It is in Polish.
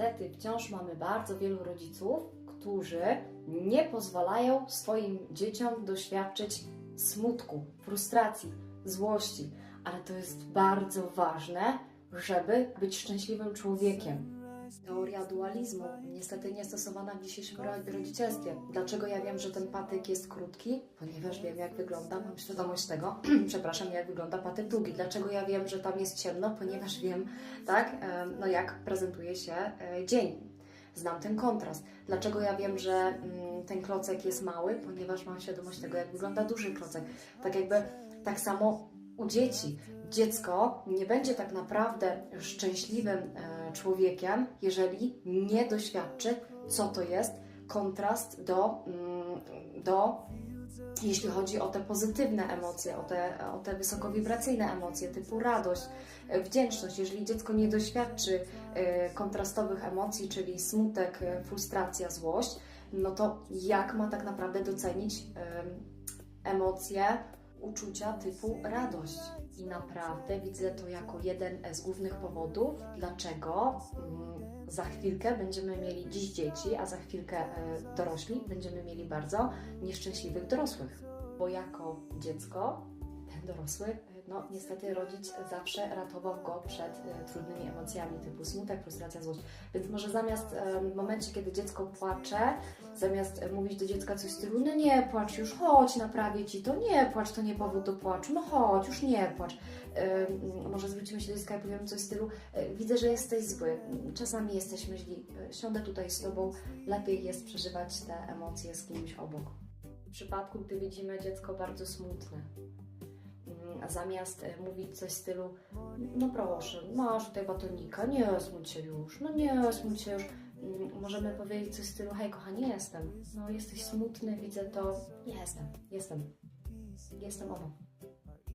niestety wciąż mamy bardzo wielu rodziców, którzy nie pozwalają swoim dzieciom doświadczyć smutku, frustracji, złości, ale to jest bardzo ważne, żeby być szczęśliwym człowiekiem. Teoria dualizmu, niestety nie stosowana w dzisiejszym ro- rodzicielstwie. Dlaczego ja wiem, że ten patyk jest krótki? Ponieważ wiem, jak wygląda, mam świadomość tego, przepraszam, jak wygląda patyk długi. Dlaczego ja wiem, że tam jest ciemno? Ponieważ wiem, tak, no jak prezentuje się e, dzień. Znam ten kontrast. Dlaczego ja wiem, że mm, ten klocek jest mały? Ponieważ mam świadomość tego, jak wygląda duży klocek. Tak jakby, tak samo u dzieci. Dziecko nie będzie tak naprawdę szczęśliwym e, człowiekiem, jeżeli nie doświadczy, co to jest kontrast do, mm, do jeśli chodzi o te pozytywne emocje, o te, o te wysokowibracyjne emocje typu radość, e, wdzięczność. Jeżeli dziecko nie doświadczy e, kontrastowych emocji, czyli smutek, e, frustracja, złość, no to jak ma tak naprawdę docenić em, emocje, uczucia typu radość? I naprawdę widzę to jako jeden z głównych powodów, dlaczego mm, za chwilkę będziemy mieli dziś dzieci, a za chwilkę e, dorośli będziemy mieli bardzo nieszczęśliwych dorosłych. Bo jako dziecko ten dorosły, e, no niestety rodzic zawsze ratował go przed e, trudnymi emocjami typu smutek, frustracja, złość. Więc może zamiast w momencie, kiedy dziecko płacze, zamiast e, mówić do dziecka coś w stylu, no nie płacz już, chodź, naprawię ci to, nie płacz, to nie powód do płaczu, no chodź, już nie płacz. Może zwrócimy się do dziecka i powiemy coś w stylu, e, widzę, że jesteś zły, czasami jesteśmy źli, siądę tutaj z tobą, lepiej jest przeżywać te emocje z kimś obok. W przypadku, gdy widzimy dziecko bardzo smutne, zamiast e, mówić coś w stylu, no proszę, masz tutaj batonika, nie smuć się już, no nie smuć się już, Mm, możemy powiedzieć coś w stylu, hej kochanie, jestem, no jesteś smutny, widzę to, jestem, jestem, jestem ono.